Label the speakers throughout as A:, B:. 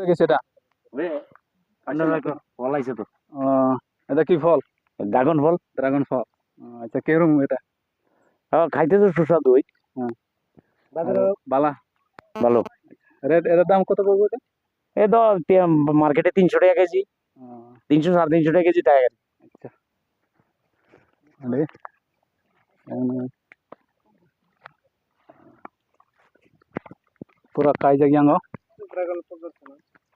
A: হয়ে গেছে এটা?
B: পলাইছে তো।
A: ও, এটা কি ফল?
B: ড্রাগন ফল।
A: ড্রাগন ফল। আচ্ছা কীরকম এটা?
B: হ্যাঁ খাইতে তো সুস্বাদু ওই।
A: বালা?
B: ভালো
A: রেট এটার দাম কত পড়বে এটা?
B: এই তো মার্কেটে তিনশো টাকা কেজি। তিনশো সাড়ে তিনশো টাকা কেজি
A: আরে এখানে পুরা কাইজা গিয়াঙ্গ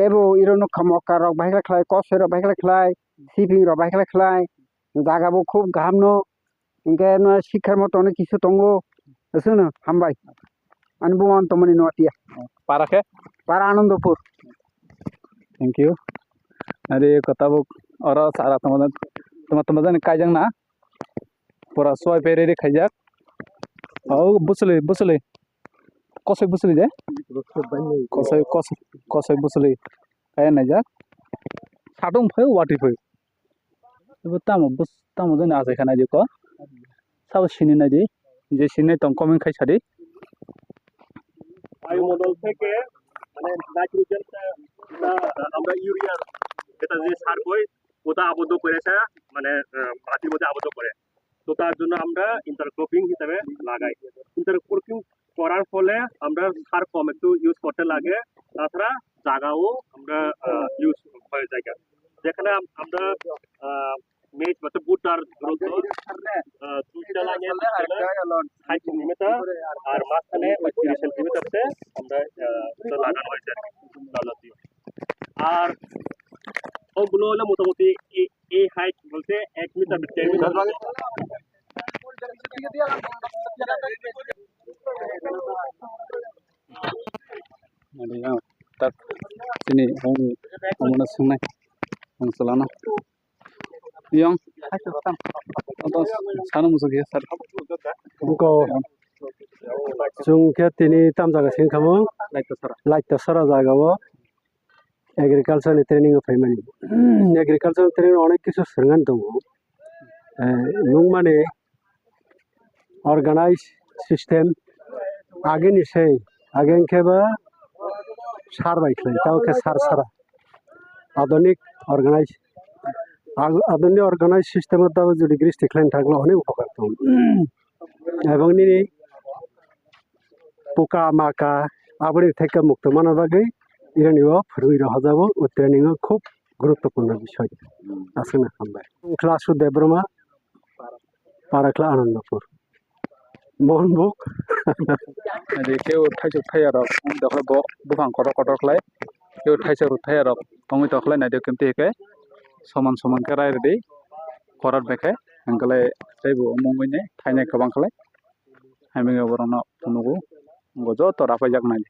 C: টেবু এরা নুখা মক্কা রক বাইকলে খেলায় কস এরা বাইকলে খেলায় সিপিং রক বাইকলে খেলায় জাগাবো খুব গাহাম ন ইনকে শিক্ষার মতো অনেক কিছু তঙ্গ আছে না হামবাই আমি বুমান তমনি নটিয়া
A: पारा के
C: পারা আনন্দপুর
A: थैंक यू अरे कता बुक और सारा तमदन तम तमदन काजंग ना पूरा सोय पेरे रे खाइजाक औ बुसले बुसले কসক বুসলি যায় কসক কসক বুসলি। কায় না যাক সাটং ফয় ওয়াটি ফয় এবার তাম বুস তাম জন আছে খানা যে ক? সব সিনে না যে? যে সিনে তম কমিং খাই ছাড়ি।
D: বায়ুমণ্ডল থেকে মানে নাইট্রোজেন না আমরা ইউরিয়া এটা যে সার কই ওটা আবদ্ধ করেছে মানে মাটির মধ্যে আবদ্ধ করে। তো তার জন্য আমরা ইন্টারক্রপিং হিসাবে লাগাই। ইন্টারক্রপিং করার ফলে আমরা সার কম একটু ইউজ করতে লাগে তাছাড়া জায়গাও আমরা ইউজ হয়ে যায় যেখানে আম- আমরা মেজ বা বুটার দ্রুত দুইটা লাগে ষাট সেন্টিমিটার আর মাঝখানে ওই তিরিশ সেন্টিমিটারতে আমরা আহ, ওটা লাগানো হয়েছে আর কি, ডালা দিয়ে। আর ওগুলো হলো মোটামুটি এই- এই হাইট বলতে এক মিটার দেড় metre
A: Ada yang tak sini kamu kamu nak sungai kamu selana. Yang atau sana musuh dia sar.
E: Buko jungke tini tam jaga singkamo
A: Like the sara.
E: like the sara jaga wo agriculture ni training of family agriculture training অনেক কিছু সরগান দङ নুং মানে organise system আগে নিসেই আগে কেবা সার বাইখলাই তাওকে সার সারা আধুনিক organise আধুনিক organise সিস্টেমের দাও যদি গ্রিস দেখলেন থাকলে, অনেক উপকার দङ এবং নিনি পোকা, মাকা আবরি থেকে মুক্ত মানার বাকি ইরানিও ফরুইর হজাব ও ট্রেনিং খুব গুরুত্বপূর্ণ বিষয়। না আমরা ক্লাস দেব্রমা, পারাকলা আনন্দপুর। মোহনবুক
A: Jadi kau thai chuk thai arok dokle bo bufang kotor kotor klai kau thai chuk thai arok tongi toklai na dio kemti ke সমান সমান ke rai redi korat beke angkale sai bu mongoi ne thai ne kabang klai haminga borona tunugu gojo to rapai jak nai